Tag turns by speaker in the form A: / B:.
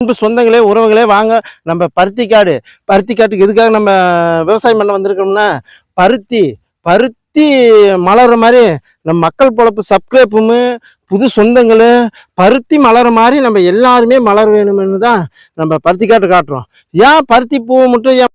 A: அன்பு சொந்தங்களே உறவுகளே வாங்க. நம்ம பருத்தி காடு பருத்தி காட்டுக்கு எதுக்காக நம்ம விவசாயம் பண்ண வந்திருக்கோம்னா பருத்தி பருத்தி மலர்ற மாதிரி நம்ம மக்கள் பொழப்பு சப்ஸ்கிரைப்பும் புது சொந்தங்களும் பருத்தி மலர மாதிரி நம்ம எல்லாருமே மலர் வேணும்னு தான் நம்ம பருத்தி காட்டு காட்டுறோம். ஏன் பருத்தி பூ மட்டும் ஏன்